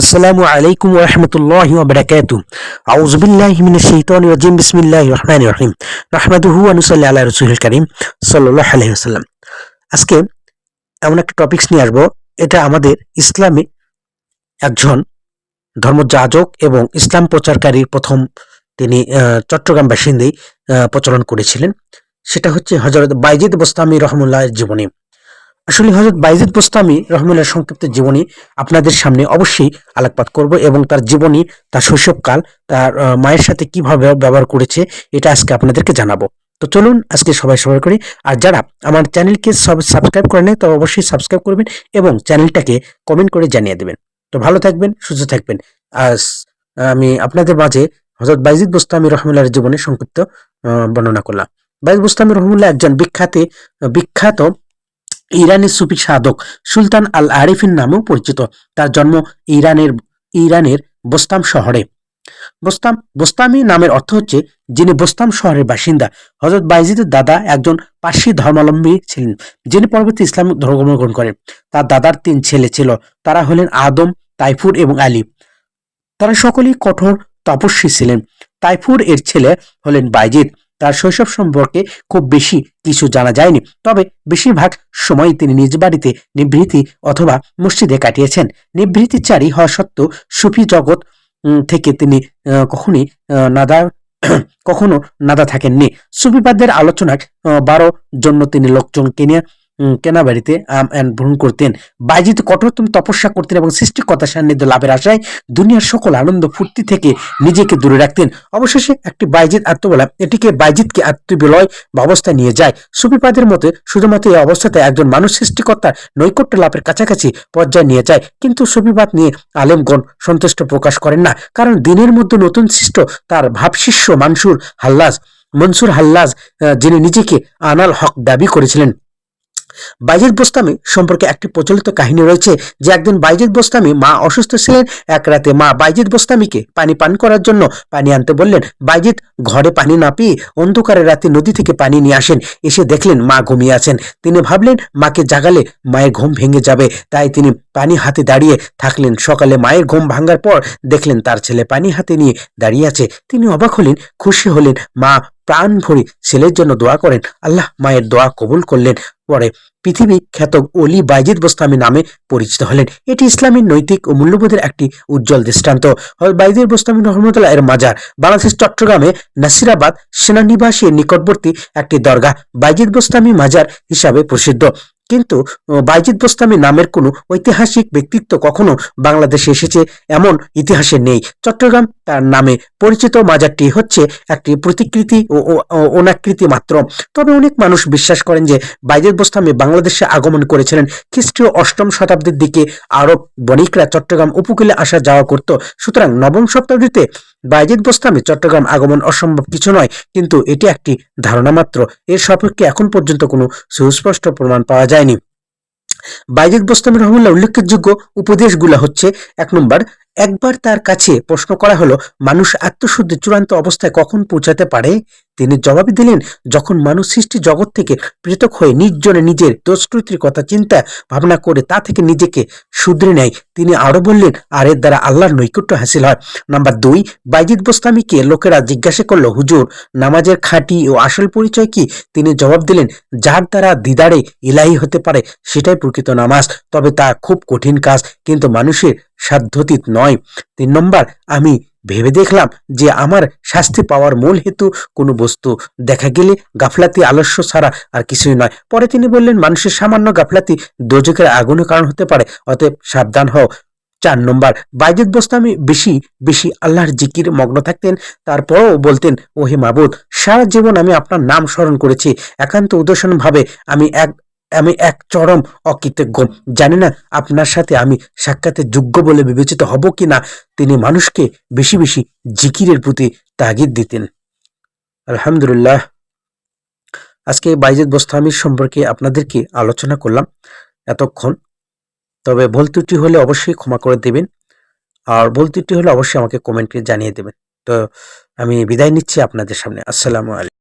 আসসালামু আলাইকুম ওরহমতুল্লাহি ওবরাকাতু আউযু বিল্লাহি মিনাশ শাইতানির রাজিম। বিসমিল্লাহির রহমানির রহিম। নাহমাদুহু ওয়া নুসাল্লি আলা রাসূলিল কারীম সাল্লাল্লাহু আলাইহি ওয়াসাল্লাম। আজকে এমন একটা টপিকস নিয়ে আসব। এটা আমাদের ইসলামে একজন ধর্মযাজক এবং ইসলাম প্রচারকারী প্রথম তিনি চট্টগ্রাম বাসিন্দেই প্রচলন করেছিলেন। সেটা হচ্ছে হজরত বাইজিদ বোস্তামি রহমুল্লাহের জীবনী। আসলে হজরত বাইজিদ বোস্তামি রহমুল্লাহর সংক্ষিপ্ত জীবনী আপনাদের সামনে অবশ্যই আলোকপাত করব এবং তার জীবনী, তার শৈশবকাল, তার মায়ের সাথে কীভাবে ব্যবহার করেছে, এটা আজকে আপনাদেরকে জানাব। তো চলুন আজকে সবাই সবাই করি। আর যারা আমার চ্যানেলকে সব সাবস্ক্রাইব করে নেয় তবে অবশ্যই সাবস্ক্রাইব করবেন এবং চ্যানেলটাকে কমেন্ট করে জানিয়ে দেবেন। তো ভালো থাকবেন, সুস্থ থাকবেন। স- আমি আপনাদের মাঝে হজরত বাইজিদ বুস্তামি রহমুল্লাহর জীবনে সংক্ষিপ্ত বর্ণনা করলাম। বাইজিদ বুস্তামি রহমুল্লাহ একজন বিখ্যাত বিখ্যাত ইরানের সুফি সাধক সুলতান আল আরিফিন নামেও পরিচিত। তার জন্ম ইরানের ইরানের বোস্তাম শহরে। বোস্তাম, বোস্তামি নামের অর্থ হচ্ছে যিনি বোস্তাম শহরের বাসিন্দা। হজরত বাইজিদের দাদা একজন পার্সি ধর্মাবলম্বী ছিলেন, যিনি পরবর্তী ইসলাম ধর্ম গ্রহণ করেন। তার দাদার তিন ছেলে ছিল, তারা হলেন আদম, তাইফুর এবং আলী। তারা সকলেই কঠোর তপস্বী ছিলেন। তাইফুর এর ছেলে হলেন বাইজিদ। তার শৈশব সম্পর্কে খুব বেশি কিছু জানা যায়নি। তবে বেশিরভাগ সময় তিনি নিজ বাড়িতে নিভৃতি অথবা মসজিদে কাটিয়েছেন। নিভৃতিচারী হওয়া সত্ত্বেও সুফি জগৎ থেকে তিনি কখনই নাদার নাদা কখনো নাদা থাকেননি। সুফিবাদের আলোচনার বারো জন্য তিনি লোকজনকে নিয়ে উম, কেনা বাড়িতে আম and ভ্রমণ করতেন। বাইজিৎ কঠোরতম তপস্যা করতেন এবং সৃষ্টিকর্তা সান্নিধ্য লাভের আশায় দুনিয়ার সকল আনন্দ ফুর্তি থেকে নিজেকে দূরে রাখতেন। অবশেষে একটি বাইজিৎ আত্মবলা এটিকে বাইজিৎকে আত্মবিলয় বা অবস্থায় নিয়ে যায়। সুফিপাদের মতে শুধুমাত্র এই অবস্থাতে একজন মানুষ সৃষ্টিকর্তার নৈকট্য লাভের কাছাকাছি পর্যায়ে নিয়ে যায় কিন্তু সুফিবাদ নিয়ে আলেমগণ সন্তুষ্ট প্রকাশ করেন না কারণ দিনের মধ্যে নতুন সৃষ্ট তার ভাবশিষ্য মানসুর হাল্লাস মনসুর হাল্লাজ আহ, যিনি নিজেকে আনাল হক দাবি করেছিলেন। বাইজিদ বোস্তামি সম্পর্কে একটি প্রচলিত কাহিনী রয়েছে, যে একদিন বাইজেদ বোস্তামি মা অসুস্থ ছিলেন, এক রাতে মা বাইজেদ বোস্তামিকে পানি পান করার জন্য পানি আনতে বললেন বাইজেদ ঘরে পানি না পেয়ে অন্ধকারে রাতে নদী থেকে পানি নিয়ে আসেন, এসে দেখলেন মা ঘুমিয়ে আছেন। তিনি ভাবলেন, মাকে জাগালে মায়ের ঘুম ভেঙে যাবে। তাই তিনি পানি হাতে দাঁড়িয়ে থাকলেন। সকালে মায়ের ঘুম ভাঙার পর দেখলেন তার ছেলে পানি হাতে নিয়ে দাঁড়িয়ে আছে। তিনি অবাক হলেন, খুশি হলেন, মা, প্রাণ ভরে ছেলের জন্য দোয়া করেন। আল্লাহ মায়ের দোয়া কবুল করলেন। পরে পৃথিবী খ্যাত অলি বাইজিদ বোস্তামি নামে পরিচিত হলেন। এটি ইসলামের নৈতিক ও মূল্যবোধের একটি উজ্জ্বল দৃষ্টান্ত। বাইজিদ বোস্তামি রহমতুল্লাহ এর মাজার বাংলাদেশ চট্টগ্রামে নাসিরাবাদ সেনানিবাসীর নিকটবর্তী একটি দরগা বাইজিদ বোস্তামি মাজার হিসাবে প্রসিদ্ধ। কিন্তু আহ, বাইজিদ বোস্তামি নামের কোনো ঐতিহাসিক ব্যক্তিত্ব কখনো বাংলাদেশে এসেছে এমন ইতিহাসে নেই। চট্টগ্রাম তার নামে পরিচিত মাজারটি হচ্ছে একটি প্রতিকৃতি ও অনাকৃতি মাত্র। তবে অনেক মানুষ বিশ্বাস করেন যে বাইজিদ বোস্তামি বাংলাদেশে আগমন করেছিলেন খ্রিস্টীয় অষ্টম শতাব্দীর দিকে। আরব বণিকরা চট্টগ্রাম উপকূলে আসা যাওয়া করত। সুতরাং নবম শতাব্দীতে বাইজিদ বোস্তামি চট্টগ্রাম আগমন অসম্ভব কিছু নয় কিন্তু এটি একটি ধারণা মাত্র। এর সপক্ষে এখন পর্যন্ত কোনো সুস্পষ্ট প্রমাণ পাওয়া যায়নি বাইজিদ বোস্তামি রহমুল্লাহ উল্লেখযোগ্য উপদেশগুলো হচ্ছে এক নম্বর একবার তার কাছে প্রশ্ন করা হলো, মানুষ আত্মশুদ্ধি চূড়ান্ত অবস্থায় কখন পৌঁছাতে পারে? তিনি জবাব দিলেন, যখন মানুষ সৃষ্টি জগৎ থেকে পৃথক হয়ে নির্জনে নিজের দোষকৃতির কথা চিন্তা, ভাবনা করে তা থেকে নিজেকে শুধরে নেয়। তিনি আরও বললেন, আর এর দ্বারা আল্লাহর নৈকট্য হাসিল হয়। নাম্বার দুই, বাইজিদ বোস্তামিকে লোকেরা জিজ্ঞাসা করল, হুজুর, নামাজের খাঁটি ও আসল পরিচয় কি? তিনি জবাব দিলেন, যার দ্বারা দিদারে ইলাহি হতে পারে, সেটাই প্রকৃত নামাজ। তবে তা খুব কঠিন কাজ, কিন্তু মানুষের সাধ্যতীত নয়। তিন নম্বর, আমি ভেবে দেখলাম যে আমার শাস্তি পাওয়ার মূল হেতু কোনো বস্তু। দেখা গেলে গাফলাতি, আলস্য ছাড়া আর কিছুই নয়। পরে তিনি বললেন, মানুষের সামান্য গাফলাতি দোজকের আগুনের কারণ হতে পারে, অতএব সাবধান হও। চার নম্বর, বাইজিদ বোস্তামি বেশি বেশি আল্লাহর জিকির মগ্ন থাকতেন। তারপরও বলতেন, ওহে মাবুদ, সারা জীবন আমি আপনার নাম স্মরণ করেছি। একান্ত উদাসীন ভাবে আমি এক আমি এক চরম অকৃতজ্ঞ। জানি না আপনার সাথে আমি সাক্ষাতে যোগ্য বলে বিবেচিত হব কি না তিনি মানুষকে বেশি বেশি জিকিরের প্রতি তাগিদ দিতেন। আলহামদুলিল্লাহ। আজকে বাইজিদ বোস্তামির সম্পর্কে আপনাদেরকে আলোচনা করলাম এতক্ষণ। তবে ভুল ত্রুটি হলে অবশ্যই ক্ষমা করে দেবেন। আর ভুল ত্রুটি হলে অবশ্যই আমাকে কমেন্টে জানিয়ে দেবেন। তো আমি বিদায় নিচ্ছি আপনাদের সামনে। আসসালামু আলাইকুম।